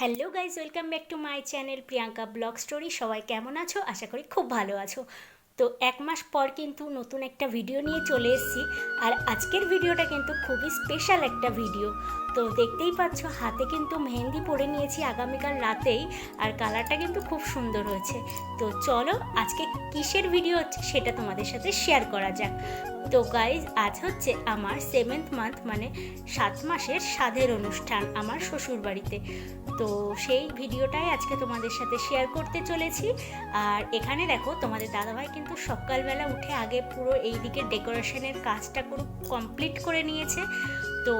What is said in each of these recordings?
Hello guys welcome back to my channel Priyanka blog story সবাই কেমন আছো? আশা করি খুব ভালো আছো। তো এক মাস পর কিন্তু নতুন একটা ভিডিও নিয়ে চলে এসেছি। আর আজকের ভিডিওটা কিন্তু খুবই স্পেশাল একটা ভিডিও তো দেখতেই পাচ্ছ, হাতে কিন্তু মেহেন্দি পরে নিয়েছি আগামীকাল রাতেই। আর কালারটা কিন্তু খুব সুন্দর হয়েছে। তো চলো আজকে কিসের ভিডিও হচ্ছে সেটা তোমাদের সাথে শেয়ার করা যাক। তো গাইজ আজ হচ্ছে আমার সেভেন্থ মান্থ মানে সাত মাসের সাধের অনুষ্ঠান আমার শ্বশুর বাড়িতে তো সেই ভিডিওটাই আজকে তোমাদের সাথে শেয়ার করতে চলেছি। আর এখানে দেখো, তোমাদের দাদাভাই কিন্তু সকালবেলা উঠে আগে পুরো এই দিকে ডেকোরেশনের কাজটা পুরো কমপ্লিট করে নিয়েছে। তো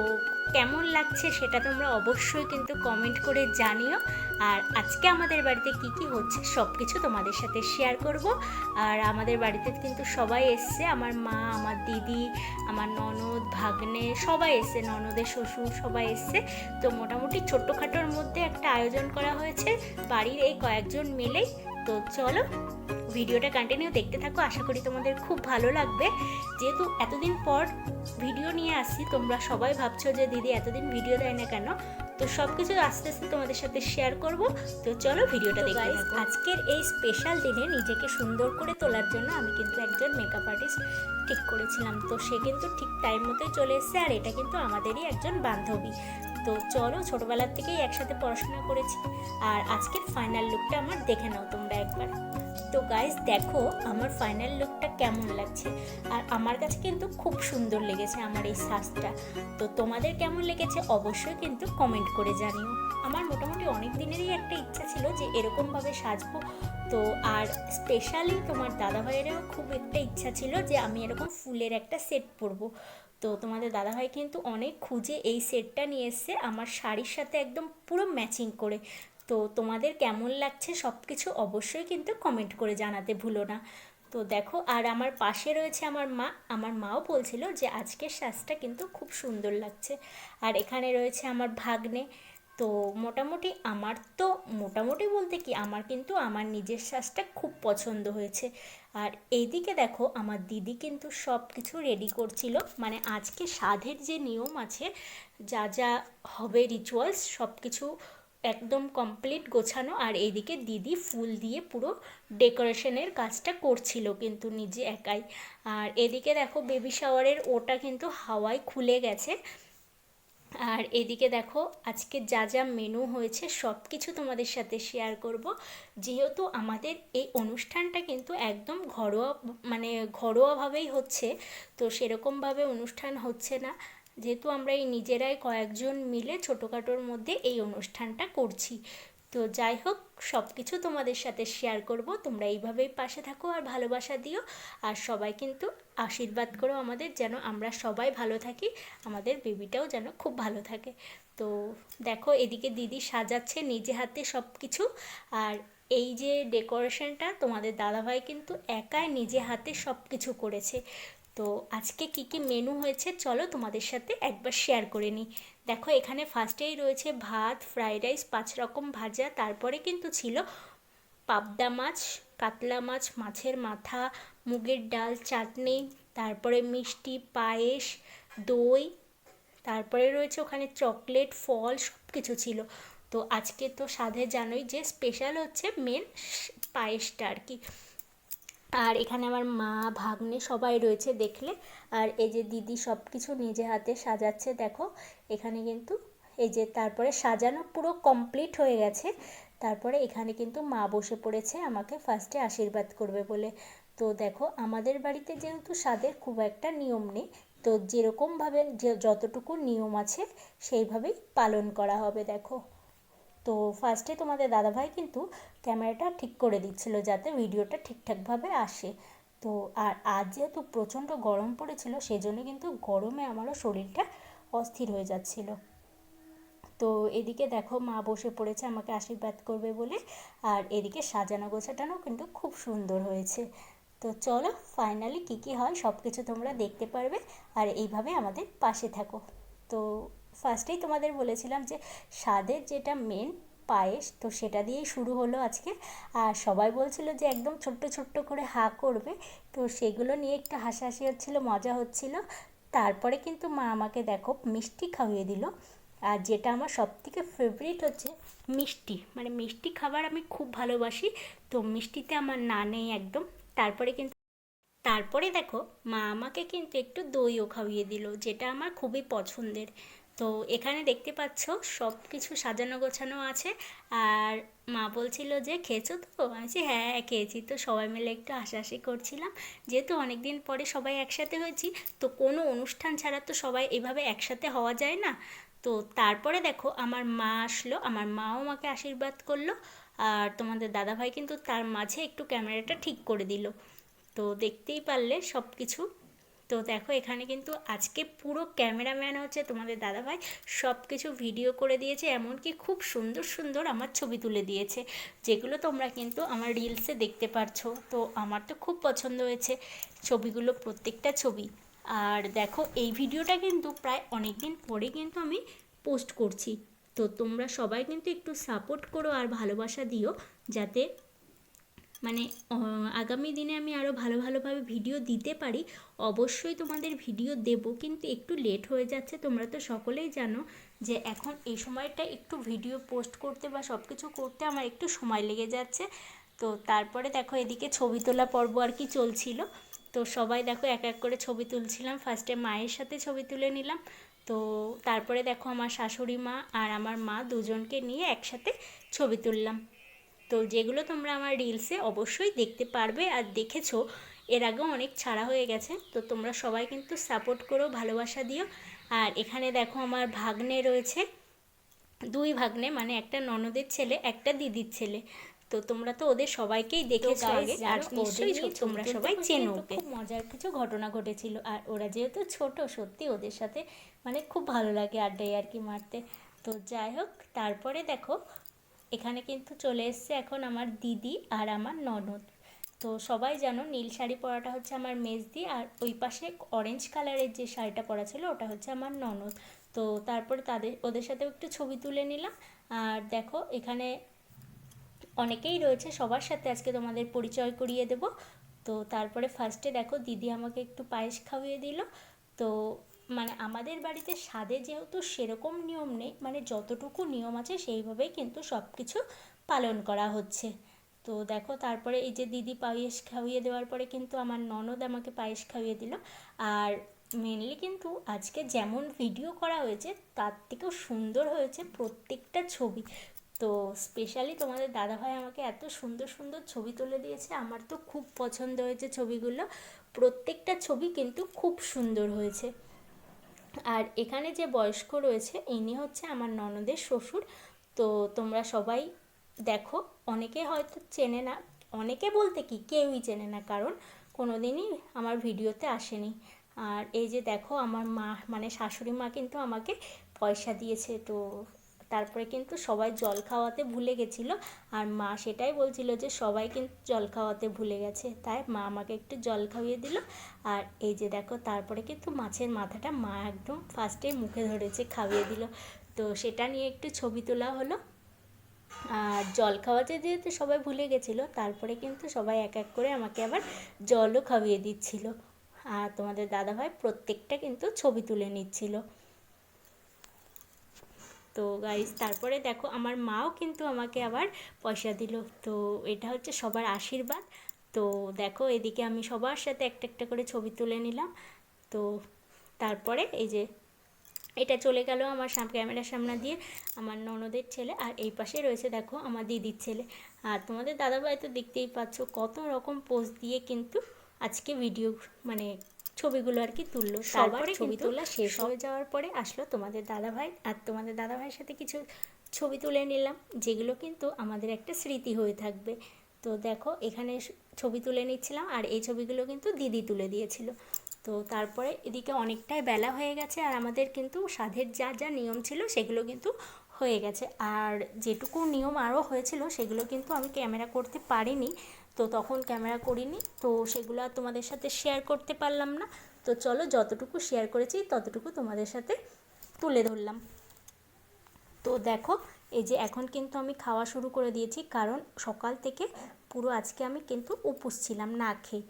কেমন লাগছে সেটা তোমরা অবশ্যই কিন্তু কমেন্ট করে জানিও। আর আজকে আমাদের বাড়িতে কি কি হচ্ছে সব কিছু তোমাদের সাথে শেয়ার করব। আর আমাদের বাড়িতে কিন্তু সবাই এসছে। আমার মা, আমার দিদি, আমার ননদ, ভাগ্নে, সবাই এসছে। ননদের শ্বশুর সবাই এসছে। তো মোটামুটি ছোট্টখাটোর মধ্যে একটা আয়োজন করা হয়েছে। বাড়ির এই কয়েকজন মিলেই। তো চলো ভিডিওটা কন্টিনিউ দেখতে থাকো। আশা করি তোমাদের খুব ভালো লাগবে। যেহেতু এতদিন পর ভিডিও নিয়ে আসছি তোমরা সবাই ভাবছ যে দিদি এতদিন ভিডিও দেয় না কেন? তো সব কিছু আস্তে আস্তে তোমাদের সাথে শেয়ার করব। তো চলো ভিডিওটা দেখতে থাকো। আজকের এই স্পেশাল দিনে নিজেকে সুন্দর করে তোলার জন্য আমি কিন্তু একজন মেকআপ আর্টিস্ট ঠিক করেছিলাম। তো সে কিন্তু ঠিক টাইম মতোই চলে এসেছে আর এটা কিন্তু আমাদেরই একজন বান্ধবী। তো চলো ছোটোবেলার থেকেই একসাথে পড়াশোনা করেছি। আর আজকের ফাইনাল লুকটা আমার দেখে নাও তোমরা একবার। তো গাইজ দেখো আমার ফাইনাল লুকটা কেমন লাগছে। আর আমার কাছে কিন্তু খুব সুন্দর লেগেছে আমার এই সাজটা তো তোমাদের কেমন লেগেছে অবশ্যই কিন্তু কমেন্ট করে জানিও। আমার মোটামুটি অনেক দিনেরই একটা ইচ্ছা ছিল যে এরকমভাবে সাজবো। তো আর স্পেশালি তোমার দাদাভাইয়েরও খুব একটা ইচ্ছা ছিল যে আমি এরকম ফুলের একটা সেট পরবো। তো তোমাদের দাদাভাই কিন্তু অনেক খুঁজে এই সেটটা নিয়ে এসছে, আমার শাড়ির সাথে একদম পুরো ম্যাচিং করে। তো তোমাদের কেমন লাগছে সব কিছু অবশ্যই কিন্তু কমেন্ট করে জানাতে ভুলো না। তো দেখো, আর আমার পাশে রয়েছে আমার মা, আমার মাও বলছিল যে আজকের সাজটা কিন্তু খুব সুন্দর লাগছে। আর এখানে রয়েছে আমার ভাগ্নে, তো মোটামুটি আমার তো, মোটামুটি বলতে কি, আমার কিন্তু আমার নিজের শ্বাসটা খুব পছন্দ হয়েছে। আর এইদিকে দেখো আমার দিদি কিন্তু সব কিছু রেডি করছিল। মানে আজকে সাধের যে নিয়ম আছে, যা যা হবে রিচুয়ালস সব কিছু একদম কমপ্লিট গোছানো। আর এইদিকে দিদি ফুল দিয়ে পুরো ডেকোরেশনের কাজটা করছিল কিন্তু নিজে একাই। আর এদিকে দেখো বেবি শাওয়ারের ওটা কিন্তু হাওয়ায় খুলে গেছে। আর এদিকে দেখো, আজকে যা যা মেনু হয়েছে সব কিছু তোমাদের সাথে শেয়ার করব। যেহেতু আমাদের এই অনুষ্ঠানটা কিন্তু একদম ঘরোয়া মানে ঘরোয়াভাবেই হচ্ছে, তো সেরকমভাবে অনুষ্ঠান হচ্ছে না। যেহেতু আমরা এই নিজেরাই কয়েকজন মিলে ছোটোখাটোর মধ্যে এই অনুষ্ঠানটা করছি। তো যাই হোক সব কিছু তোমাদের সাথে শেয়ার করব। তোমরা এইভাবেই পাশে থাকো আর ভালোবাসা দিও। আর সবাই কিন্তু আশীর্বাদ করো আমাদের, যেন আমরা সবাই ভালো থাকি। আমাদের বেবিটাও যেন খুব ভালো থাকে। তো দেখো, এদিকে দিদি সাজাচ্ছে নিজে হাতে সব কিছু আর এই যে ডেকোরেশনটা তোমাদের দাদাভাই কিন্তু একাই নিজে হাতে সব কিছু করেছে। তো আজকে কি কি মেনু হয়েছে চলো তোমাদের সাথে একবার শেয়ার করে নিই। দেখো এখানে ফার্স্টেই রয়েছে ভাত ফ্রাইড রাইস পাঁচ রকম ভাজা, তারপরে কিন্তু ছিল পাবদা মাছ, কাতলা মাছ, মাছের মাথা, মুগের ডাল, চাটনি, তারপরে মিষ্টি, পায়েস, দই, তারপরে রয়েছে ওখানে চকলেট ফল সব কিছু ছিল। তো আজকে তো সাধে জানোই যে স্পেশাল হচ্ছে মেন পায়েসটা আর কি। আর এখানে আমার মা, ভাগ্নে সবাই রয়েছে দেখলে। আর এই যে দিদি সব কিছু নিজে হাতে সাজাচ্ছে, দেখো। এখানে কিন্তু এই যে তারপরে সাজানো পুরো কমপ্লিট হয়ে গেছে। তারপরে এখানে কিন্তু মা বসে পড়েছে, আমাকে ফার্স্টে আশীর্বাদ করবে বলে। তো দেখো, আমাদের বাড়িতে যেহেতু স্বাদের খুব একটা নিয়ম নেই, তো যেরকমভাবে যে যতটুকু নিয়ম আছে, সেইভাবেই পালন করা হবে, দেখো। তো ফার্স্টে তোমাদের দাদাভাই কিন্তু ক্যামেরাটা ঠিক করে দিচ্ছিল যাতে ভিডিওটা ঠিকঠাকভাবে আসে। তো আর আজ যেহেতু প্রচণ্ড গরম পড়েছিল সেই জন্য কিন্তু গরমে আমারও শরীরটা অস্থির হয়ে যাচ্ছিল। তো এদিকে দেখো মা বসে পড়েছে, আমাকে আশীর্বাদ করবে বলে। আর এদিকে সাজানো গোছাটানো কিন্তু খুব সুন্দর হয়েছে। তো চলো ফাইনালি কী কী হয় সব কিছু তোমরা দেখতে পারবে। আর এইভাবে আমাদের পাশে থাকো। তো ফার্স্টেই তোমাদের বলেছিলাম যে, স্বাদের যেটা মেন পায়েস, তো সেটা দিয়েই শুরু হলো আজকে। আর সবাই বলছিল যে একদম ছোট্ট ছোট্ট করে হা করবে। তো সেগুলো নিয়ে একটু হাসাহাসি হচ্ছিল, মজা হচ্ছিল। তারপরে কিন্তু মা আমাকে দেখো মিষ্টি খাইয়ে দিল। আর যেটা আমার সবথেকে ফেভারিট হচ্ছে মিষ্টি। মানে মিষ্টি খাবার আমি খুব ভালোবাসি। তো মিষ্টিতে আমার না নেই একদম। তারপরে কিন্তু, তারপরে দেখো মা আমাকে কিন্তু একটু দইও খাইয়ে দিল, যেটা আমার খুবই পছন্দের। তো এখানে দেখতে পাচ্ছ সব কিছু সাজানো গোছানো আছে। আর মা বলছিল যে, খেয়েছো তো? আমি বলছি হ্যাঁ খেয়েছি। তো সবাই মিলে একটু হাসাহাসি করছিলাম। যেহেতু অনেক দিন পরে সবাই একসাথে হয়েছি, তো কোনো অনুষ্ঠান ছাড়া তো সবাই এভাবে একসাথে হওয়া যায় না। তো তারপরে দেখো, আমার মা আসলো, আমার মাও আমাকে আশীর্বাদ করল, আর তোমাদের দাদাভাই কিন্তু তার মাঝে একটু ক্যামেরাটা ঠিক করে দিল। তো দেখতেই পারলে সব কিছু তো দেখো এখানে কিন্তু আজকে পুরো ক্যামেরাম্যান হচ্ছে তোমাদের দাদাভাই। সব কিছু ভিডিও করে দিয়েছে, এমনকি খুব সুন্দর সুন্দর আমার ছবি তুলে দিয়েছে, যেগুলো তোমরা কিন্তু আমার রিলসে দেখতে পারছ। তো আমার তো খুব পছন্দ হয়েছে ছবিগুলো, প্রত্যেকটা ছবি। আর দেখো, এই ভিডিওটা কিন্তু প্রায় অনেক দিন পরে কিন্তু আমি পোস্ট করছি। তো তোমরা সবাই কিন্তু একটু সাপোর্ট করো আর ভালোবাসা দিও, যাতে মানে আগামী দিনে আমি আরও ভালো ভালোভাবে ভিডিও দিতে পারি, অবশ্যই তোমাদের ভিডিও দেব। কিন্তু একটু লেট হয়ে যাচ্ছে, তোমরা তো সকলেই জানো যে এখন এই সময়টা একটু ভিডিও পোস্ট করতে বা সব কিছু করতে আমার একটু সময় লেগে যাচ্ছে। তো তারপরে দেখো এদিকে ছবি তোলা পর্ব আর কি চলছিল। তো সবাই দেখো এক এক করে ছবি তুলছিলাম। ফার্স্টে মায়ের সাথে ছবি তুলে নিলাম। তো তারপরে দেখো আমার শাশুড়ি মা আর আমার মা দুজনকে নিয়ে একসাথে ছবি তুললাম। তো যেগুলো তোমরা আমার রিলসে অবশ্যই দেখতে পারবে আর দেখেছ এর আগেও অনেক ছাড়া হয়ে গেছে তো তোমরা সবাই কিন্তু সাপোর্ট করো ভালোবাসা দিও। আর এখানে দেখো আমার ভাগ্নে রয়েছে দুই ভাগ্নে মানে একটা ননদের ছেলে একটা দিদির ছেলে। তো তোমরা তো ওদের সবাইকেই দেখেছ আগে আর নিশ্চয়ই তোমরা সবাই চেনো খুব মজার কিছু ঘটনা ঘটেছিল আর ওরা যেহেতু ছোট সত্যি ওদের সাথে মানে খুব ভালো লাগে আড্ডায় আর কি মারতে। তো যাই হোক তারপরে দেখো এখানে কিন্তু চলে এসছে এখন আমার দিদি আর আমার ননদ। তো সবাই জানো নীল শাড়ি পরাটা হচ্ছে আমার মেজদি আর ওই পাশে অরেঞ্জ কালারের যে শাড়িটা পরা ছিল ওটা হচ্ছে আমার ননদ। তো তারপরে তাদের, ওদের সাথেও একটু ছবি তুলে নিলাম। আর দেখো এখানে অনেকেই রয়েছে, সবার সাথে আজকে তোমাদের পরিচয় করিয়ে দেব। তো তারপরে ফার্স্টে দেখো দিদি আমাকে একটু পায়েস খাওয়িয়ে দিল। তো মানে আমাদের বাড়িতে স্বাদে যেহেতু সেরকম নিয়ম নেই মানে যতটুকু নিয়ম আছে সেইভাবেই কিন্তু সব কিছু পালন করা হচ্ছে। তো দেখো, তারপরে এই যে দিদি পায়েস খাইয়ে দেওয়ার পরে কিন্তু আমার ননদ আমাকে পায়েস খাইয়ে দিল। আর মেনলি কিন্তু আজকে যেমন ভিডিও করা হয়েছে, তার থেকেও সুন্দর হয়েছে প্রত্যেকটা ছবি। তো স্পেশালি তোমাদের দাদাভাই আমাকে এত সুন্দর সুন্দর ছবি তুলে দিয়েছে, আমার তো খুব পছন্দ হয়েছে ছবিগুলো। প্রত্যেকটা ছবি কিন্তু খুব সুন্দর হয়েছে। আর এখানে যে বয়স্ক রয়েছে, ইনি হচ্ছে আমার ননদের শ্বশুর। তো তোমরা সবাই দেখো, অনেকে হয়তো চেনে না, অনেকে বলতে কি কেউই চেনে না, কারণ কোনো দিনই আমার ভিডিওতে আসেনি। আর এই যে দেখো, আমার মা মানে শাশুড়ি মা কিন্তু আমাকে পয়সা দিয়েছে, তো তারপরে কিন্তু সবাই জল খাওয়াতে ভুলে গেছিল। আর মা সেটাই বলছিল যে, সবাই কিন্তু জল খাওয়াতে ভুলে গেছে। তাই মা আমাকে একটু জল খাইয়ে দিল। আর এই যে দেখো, তারপরে কিন্তু মাছের মাথাটা মা একদম ফার্স্টে মুখে ধরেছে, খাইয়ে দিল। তো সেটা নিয়ে একটু ছবি তোলা হলো। আর জল খাওয়াতে যেহেতু সবাই ভুলে গেছিল, তারপরে কিন্তু সবাই এক এক করে আমাকে আবার জলও খাইয়ে দিচ্ছিল। আর তোমাদের দাদাভাই প্রত্যেকটা কিন্তু ছবি তুলে নিচ্ছিল। তো গাইজ তারপরে দেখো আমার মাও কিন্তু আমাকে আবার পয়সা দিল। তো এটা হচ্ছে সবার আশীর্বাদ। তো দেখো এদিকে আমি সবার সাথে একটা একটা করে ছবি তুলে নিলাম। তো তারপরে এই যে এটা চলে গেল আমার ক্যামেরার সামনে দিয়ে আমার ননদের ছেলে আর এই পাশে রয়েছে দেখো আমার দিদির ছেলে। আর তোমাদের দাদাভাই তো দেখতেই পাচ্ছ কত রকম পোজ দিয়ে কিন্তু আজকে ভিডিও মানে ছবিগুলো আর কি তুললো সবার ছবি তোলা শেষ হয়ে যাওয়ার পরে আসলো তোমাদের দাদাভাই আর তোমাদের দাদাভাইয়ের সাথে কিছু ছবি তুলে নিলাম যেগুলো কিন্তু আমাদের একটা স্মৃতি হয়ে থাকবে। তো দেখো এখানে ছবি তুলে নিচ্ছিলাম আর এই ছবিগুলো কিন্তু দিদি তুলে দিয়েছিল। তো তারপরে এদিকে অনেকটাই বেলা হয়ে গেছে আর আমাদের কিন্তু সাধের যা যা নিয়ম ছিল সেগুলো কিন্তু হয়ে গেছে। আর যেটুকু নিয়ম আরও হয়েছিল সেগুলো কিন্তু আমি ক্যামেরা করতে পারিনি। তো তখন ক্যামেরা করিনি, তো সেগুলো আর তোমাদের সাথে শেয়ার করতে পারলাম না। তো চলো যতটুকু শেয়ার করেছি ততটুকু তোমাদের সাথে তুলে ধরলাম। তো দেখো, এই যে এখন কিন্তু আমি খাওয়া শুরু করে দিয়েছি, কারণ সকাল থেকে পুরো আজকে আমি কিন্তু উপোস ছিলাম না খেয়ে।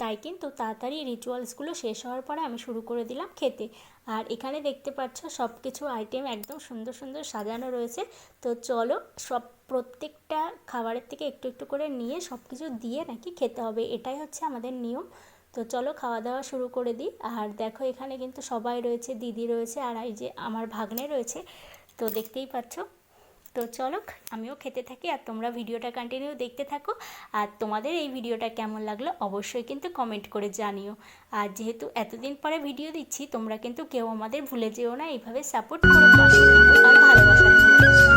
তাই কিন্তু তাড়াতাড়ি রিচুয়ালসগুলো শেষ হওয়ার পরে আমি শুরু করে দিলাম খেতে। আর এখানে দেখতে পাচ্ছ সব কিছু আইটেম একদম সুন্দর সুন্দর সাজানো রয়েছে। তো চলো সব প্রত্যেকটা খাবারের থেকে একটু একটু করে নিয়ে সব কিছু দিয়ে নাকি খেতে হবে, এটাই হচ্ছে আমাদের নিয়ম। তো চলো খাওয়া দাওয়া শুরু করে দিই। আর দেখো এখানে কিন্তু সবাই রয়েছে, দিদি রয়েছে আর এই যে আমার ভাগ্নে রয়েছে, তো দেখতেই পাচ্ছ। তো চলো আমিও খেতে থাকি আর তোমরা ভিডিওটা কন্টিনিউ দেখতে থাকো। আর তোমাদের এই ভিডিওটা কেমন লাগল অবশ্যই কিন্তু কমেন্ট করে জানিও। আর যেহেতু এতদিন পরে ভিডিও দিচ্ছি, তোমরা কিন্তু কেউ আমাদের ভুলে যেও না, এইভাবে সাপোর্ট করো ভালোবাসা